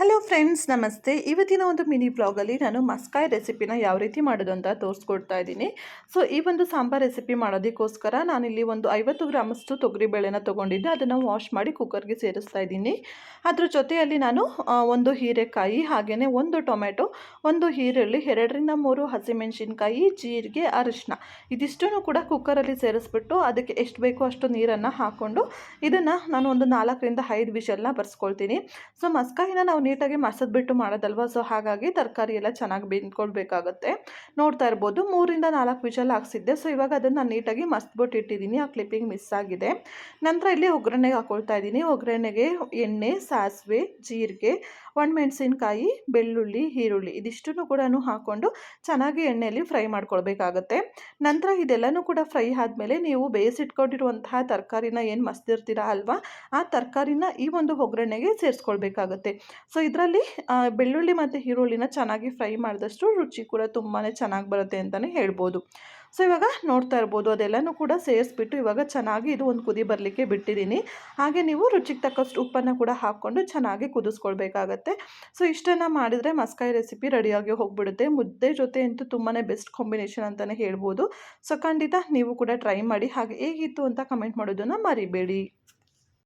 Hello friends ನಮಸ್ತೆ. ಇವತ್ತಿನ ಒಂದು ಮಿನಿ ಬ್ಲಾಗಲ್ಲಿ ನಾನು ಮಸ್ಕಾಯ್ ರೆಸಿಪಿನ ಯಾವ ರೀತಿ ಮಾಡೋದು ಅಂತ ತೋರಿಸ್ಕೊಡ್ತಾ ಇದ್ದೀನಿ. ಸೊ ಈ ಒಂದು ಸಾಂಬಾರ್ ರೆಸಿಪಿ ಮಾಡೋದಕ್ಕೋಸ್ಕರ ನಾನಿಲ್ಲಿ ಒಂದು ಐವತ್ತು ಗ್ರಾಮಷ್ಟು ತೊಗರಿಬೇಳೆನ ತೊಗೊಂಡಿದ್ದೆ. ಅದನ್ನು ವಾಶ್ ಮಾಡಿ ಕುಕ್ಕರ್ಗೆ ಸೇರಿಸ್ತಾ ಇದ್ದೀನಿ. ಅದ್ರ ಜೊತೆಯಲ್ಲಿ ನಾನು ಒಂದು ಹೀರೆಕಾಯಿ ಹಾಗೆಯೇ ಒಂದು ಟೊಮೆಟೊ, ಒಂದು ಈರುಳ್ಳಿ, ಎರಡರಿಂದ ಮೂರು ಹಸಿಮೆಣಸಿನ್ಕಾಯಿ, ಜೀರಿಗೆ ಅರಿಶಿನ ಇದಿಷ್ಟನ್ನು ಕೂಡ ಕುಕ್ಕರಲ್ಲಿ ಸೇರಿಸ್ಬಿಟ್ಟು ಅದಕ್ಕೆ ಎಷ್ಟು ಬೇಕೋ ಅಷ್ಟು ನೀರನ್ನು ಹಾಕ್ಕೊಂಡು ಇದನ್ನು ನಾನು ಒಂದು ನಾಲ್ಕರಿಂದ ಐದು ವಿಷಲ್ನ ಬರ್ಸ್ಕೊಳ್ತೀನಿ. ಸೊ ಮಸ್ಕಾಯಿನ ನಾವು ನೀಟಾಗಿ ಮಸದ್ಬಿಟ್ಟು ಮಾಡೋದಲ್ವ? ಸೊ ಹಾಗಾಗಿ ತರಕಾರಿ ಎಲ್ಲ ಚೆನ್ನಾಗಿ ಬೆಂದ್ಕೊಳ್ಬೇಕಾಗತ್ತೆ. ನೋಡ್ತಾ ಇರ್ಬೋದು, ಮೂರಿಂದ ನಾಲ್ಕು ವಿಷಲ್ ಹಾಕ್ಸಿದ್ದೆ. ಸೊ ಇವಾಗ ಅದನ್ನು ನಾನು ನೀಟಾಗಿ ಮಸ್ತ್ಬಿಟ್ಟು ಇಟ್ಟಿದ್ದೀನಿ. ಆ ಕ್ಲಿಪ್ಪಿಂಗ್ ಮಿಸ್ ಆಗಿದೆ. ನಂತರ ಇಲ್ಲಿ ಒಗ್ಗರಣೆಗೆ ಹಾಕೊಳ್ತಾ ಇದ್ದೀನಿ. ಒಗ್ಗರಣೆಗೆ ಎಣ್ಣೆ, ಸಾಸಿವೆ, ಜೀರಿಗೆ, ಒಣಮೆಣಸಿನ್ಕಾಯಿ, ಬೆಳ್ಳುಳ್ಳಿ, ಈರುಳ್ಳಿ ಇದಿಷ್ಟು ಕೂಡ ಹಾಕ್ಕೊಂಡು ಚೆನ್ನಾಗಿ ಎಣ್ಣೆಯಲ್ಲಿ ಫ್ರೈ ಮಾಡ್ಕೊಳ್ಬೇಕಾಗತ್ತೆ. ನಂತರ ಇದೆಲ್ಲನೂ ಕೂಡ ಫ್ರೈ ಆದಮೇಲೆ ನೀವು ಬೇಯಿಸಿಟ್ಕೊಂಡಿರುವಂತಹ ತರಕಾರಿನ ಏನು ಮಸ್ತಿರ್ತೀರ ಅಲ್ವಾ? ಆ ತರಕಾರಿನ ಈ ಒಂದು ಒಗ್ಗರಣೆಗೆ ಸೇರಿಸ್ಕೊಳ್ಬೇಕಾಗತ್ತೆ. ಸೊ, ಇದರಲ್ಲಿ ಬೆಳ್ಳುಳ್ಳಿ ಮತ್ತು ಈರುಳ್ಳಿನ ಚೆನ್ನಾಗಿ ಫ್ರೈ ಮಾಡಿದಷ್ಟು ರುಚಿ ಕೂಡ ತುಂಬಾ ಚೆನ್ನಾಗಿ ಬರುತ್ತೆ ಅಂತಲೇ ಹೇಳ್ಬೋದು. ಸೊ, ಇವಾಗ ನೋಡ್ತಾ ಇರ್ಬೋದು, ಅದೆಲ್ಲನೂ ಕೂಡ ಸೇರಿಸ್ಬಿಟ್ಟು ಇವಾಗ ಚೆನ್ನಾಗಿ ಇದು ಒಂದು ಕುದಿ ಬರಲಿಕ್ಕೆ ಬಿಟ್ಟಿದ್ದೀನಿ ಹಾಗೆ ನೀವು ರುಚಿಗೆ ತಕ್ಕಷ್ಟು ಉಪ್ಪನ್ನು ಕೂಡ ಹಾಕ್ಕೊಂಡು ಚೆನ್ನಾಗಿ ಕುದಿಸ್ಕೊಳ್ಬೇಕಾಗತ್ತೆ. ಸೊ, ಇಷ್ಟನ್ನು ಮಾಡಿದರೆ ಮಸ್ಕಾಯಿ ರೆಸಿಪಿ ರೆಡಿಯಾಗಿ ಹೋಗ್ಬಿಡುತ್ತೆ. ಮುದ್ದೆ ಜೊತೆ ಅಂತೂ ತುಂಬಾ ಬೆಸ್ಟ್ ಕಾಂಬಿನೇಷನ್ ಅಂತಲೇ ಹೇಳ್ಬೋದು. ಸೊ, ಖಂಡಿತ ನೀವು ಕೂಡ ಟ್ರೈ ಮಾಡಿ, ಹಾಗೆ ಹೇಗಿತ್ತು ಅಂತ ಕಮೆಂಟ್ ಮಾಡೋದನ್ನು ಮರಿಬೇಡಿ.